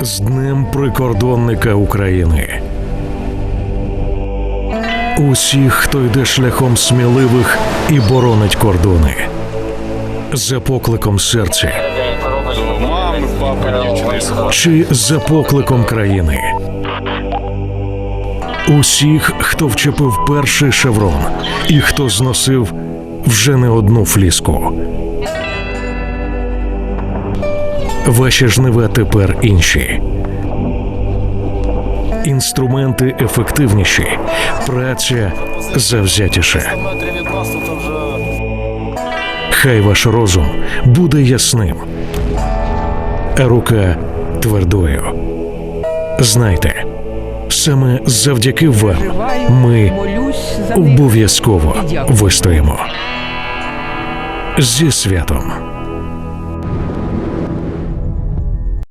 З Днем прикордонника України. Усіх, хто йде шляхом сміливих і боронить кордони. За покликом серця чи за покликом країни. Усіх, хто вчепив перший шеврон і хто зносив вже не одну фліску. Ваші жнива тепер інші. Інструменти ефективніші, праця вже Хай ваш розум буде ясним, а рука твердою. Знайте, саме завдяки вам ми обов'язково вистоїмо. Зі святом!